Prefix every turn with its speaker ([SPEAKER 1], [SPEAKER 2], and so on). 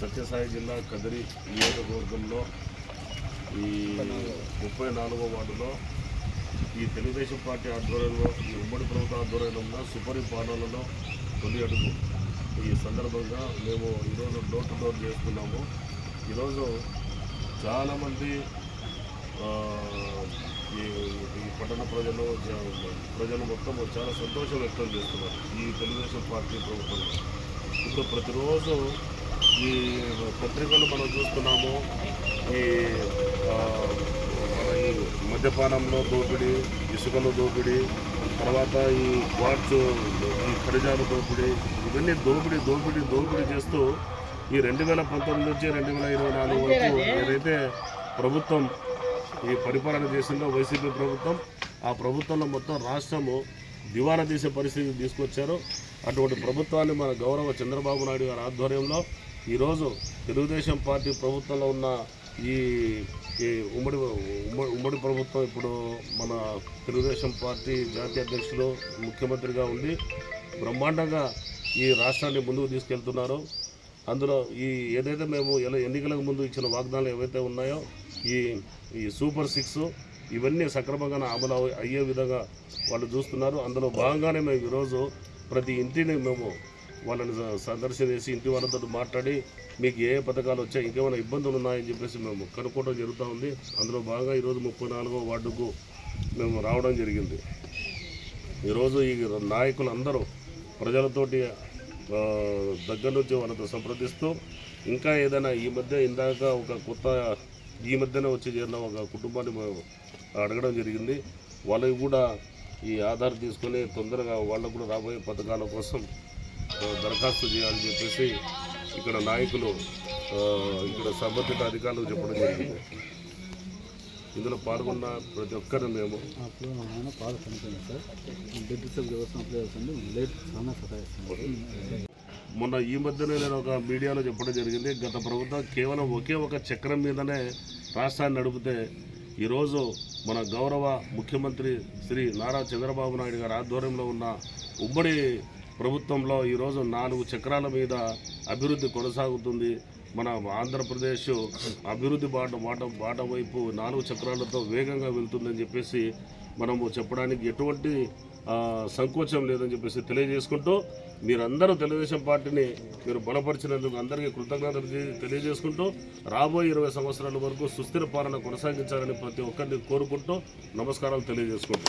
[SPEAKER 1] సత్యసాయి జిల్లా కదిరి నియోజకవర్గంలో ఈ ముప్పై నాలుగో వార్డులో ఈ తెలుగుదేశం పార్టీ ఆధ్వర్యంలో ఈ ఉమ్మడి ప్రభుత్వ ఆధ్వర్యంలో ఉన్న సుపరిపాలనలో తొలి అడుగు. ఈ సందర్భంగా మేము ఈరోజు డోర్ టు డోర్ చేస్తున్నాము. ఈరోజు చాలామంది ఈ ఈ పట్టణ ప్రజలు ప్రజలు మొత్తం చాలా సంతోషం వ్యక్తం చేస్తున్నారు ఈ తెలుగుదేశం పార్టీ ప్రభుత్వంలో. ఇప్పుడు ప్రతిరోజు ఈ పత్రికలు మనం చూస్తున్నాము. ఈ మన ఈ మద్యపానంలో దోపిడీ ఇసుకలో దోపిడీ తర్వాత ఈ వాట్స్ ఈ ఖనిజాలు దోపిడీ ఇవన్నీ దోపిడీ దోపిడీ దోపిడీ చేస్తూ ఈ రెండు వేల పంతొమ్మిది నుంచి రెండు వేల ఇరవై నాలుగు వరకు ఏదైతే ప్రభుత్వం ఈ పరిపాలన చేసిందో వైసీపీ ప్రభుత్వం ఆ ప్రభుత్వంలో మొత్తం రాష్ట్రము దివాణా తీసే పరిస్థితి తీసుకొచ్చారు. అటువంటి ప్రభుత్వాన్ని మన గౌరవ చంద్రబాబు నాయుడు గారి ఆధ్వర్యంలో ఈరోజు తెలుగుదేశం పార్టీ ప్రభుత్వంలో ఉన్న ఈ ఈ ఉమ్మడి ఉమ్మడి ఉమ్మడి ప్రభుత్వం ఇప్పుడు మన తెలుగుదేశం పార్టీ జాతీయ అధ్యక్షులు ముఖ్యమంత్రిగా ఉండి బ్రహ్మాండంగా ఈ రాష్ట్రాన్ని ముందుకు తీసుకెళ్తున్నారు. అందులో ఈ ఏదైతే మేము ఎలా ఎన్నికలకు ముందు ఇచ్చిన వాగ్దానాలు ఏవైతే ఉన్నాయో ఈ ఈ సూపర్ సిక్స్ ఇవన్నీ సక్రమంగా అమలు అయ్యే విధంగా వాళ్ళు చూస్తున్నారు. అందులో భాగంగానే మేము ఈరోజు ప్రతి ఇంటిని మేము వాళ్ళని స- సందర్శన చేసి ఇంటి వాళ్ళతో మాట్లాడి మీకు ఏ పథకాలు వచ్చాయి ఇంకేమైనా ఇబ్బందులు ఉన్నాయని చెప్పేసి మేము కనుక్కోవడం జరుగుతూ ఉంది. అందులో భాగంగా ఈరోజు ముప్పై నాలుగో వార్డుకు మేము రావడం జరిగింది. ఈరోజు ఈ నాయకులు అందరూ ప్రజలతోటి దగ్గర నుంచి వాళ్ళతో సంప్రదిస్తూ ఇంకా ఏదైనా ఈ మధ్య ఇందాక ఒక కొత్త ఈ మధ్యనే వచ్చి చేరిన ఒక కుటుంబాన్ని అడగడం జరిగింది. వాళ్ళకి కూడా ఈ ఆధార్ తీసుకొని తొందరగా వాళ్ళకు కూడా రాబోయే పథకాల కోసం దరఖాస్తు చేయాలని చెప్పేసి ఇక్కడ నాయకులు ఇక్కడ సంబంధిత అధికారులకు చెప్పడం జరిగింది. ఇందులో పాల్గొన్న ప్రతి ఒక్కరిని మేము మొన్న ఈ మధ్యనే నేను ఒక మీడియాలో చెప్పడం జరిగింది. గత ప్రభుత్వం కేవలం ఒకే ఒక చక్రం మీదనే రాష్ట్రాన్ని నడిపితే ఈరోజు మన గౌరవ ముఖ్యమంత్రి శ్రీ నారా చంద్రబాబు నాయుడు గారి ఆధ్వర్యంలో ఉన్న ఉమ్మడి ప్రభుత్వంలో ఈరోజు నాలుగు చక్రాల మీద అభివృద్ధి కొనసాగుతుంది. మన ఆంధ్రప్రదేశ్ అభివృద్ధి బాట బాట బాట వైపు నాలుగు చక్రాలతో వేగంగా వెళ్తుందని చెప్పేసి మనము చెప్పడానికి ఎటువంటి సంకోచం లేదని చెప్పేసి తెలియజేసుకుంటూ మీరందరూ తెలుగుదేశం పార్టీని మీరు బలపరిచినందుకు అందరికీ కృతజ్ఞతలు తెలియజేసుకుంటూ రాబోయే ఇరవై సంవత్సరాల వరకు సుస్థిర పాలన కొనసాగించాలని ప్రతి ఒక్కరిని కోరుకుంటూ నమస్కారాలు తెలియజేసుకుంటూ.